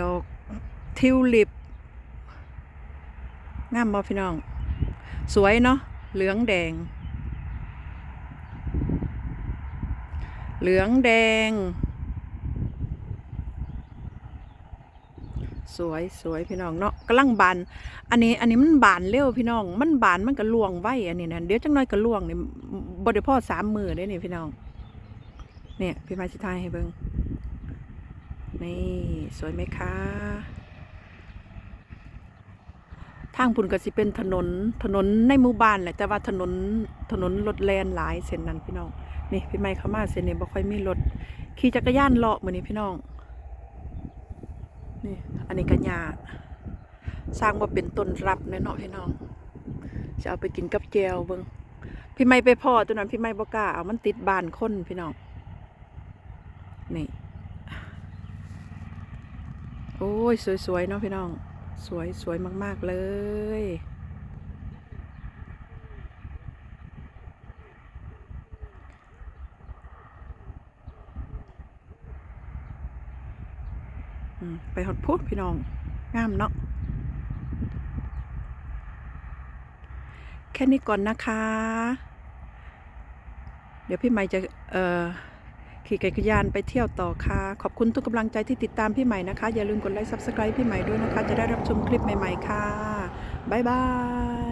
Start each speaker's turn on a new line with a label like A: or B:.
A: ดอกทิวลิปงามบ่พี่น้อง สวยเนาะเหลืองแดง เหลืองแดง สวยสวยพี่น้องเนาะกำลังบานอันนี้อันนี้มันบานเร็วพี่น้อง มันบานมันก็ล่วงไว้อันนี้นะเดี๋ยวจังน้อยก็ล่วงนี่บ่ได้พอสามมือได้นี่พี่น้อง เนี่ยพี่มาสิทายให้เบิ่ง นี่สวยไหมคะทางพุ่นก็สิเป็นถนนถนนในหมู่บ้านแหละแต่ว่าถนนถนนรถแลนหลายเส้นนั้นพี่น้องนี่พี่ไม่เข้ามาเส้นนี้บ่ค่อยมีรถขี่จักรยานเลาะมื้อนี้พี่น้องนี่อันนี้ก็หญ้าสร้างว่าเป็นต้นรับแน่เนาะพี่น้องจะเอาไปกินกับแจวเบิ่งพี่ไม่ไปพ่อตัวนั้นพี่ไม่บ่กล้าเอามันติดบานคนพี่น้องนี่ โอ้ย สวย ๆ เนาะพี่น้อง สวยสวยมาก ๆ เลย ไปฮอดพูดพี่น้อง งามเนาะแค่นี้ก่อนนะคะ เดี๋ยวพี่ใหม่จะ เอ่อ ขี่จักรยานไปเที่ยวต่อค่ะ ขอบคุณทุกกำลังใจที่ติดตามพี่ใหม่นะคะ อย่าลืมกดไลค์ซับสไคร b ์พี่ใหม่ด้วยนะคะ จะได้รับชมคลิปใหม่ ๆ ค่ะ บ๊ายบาย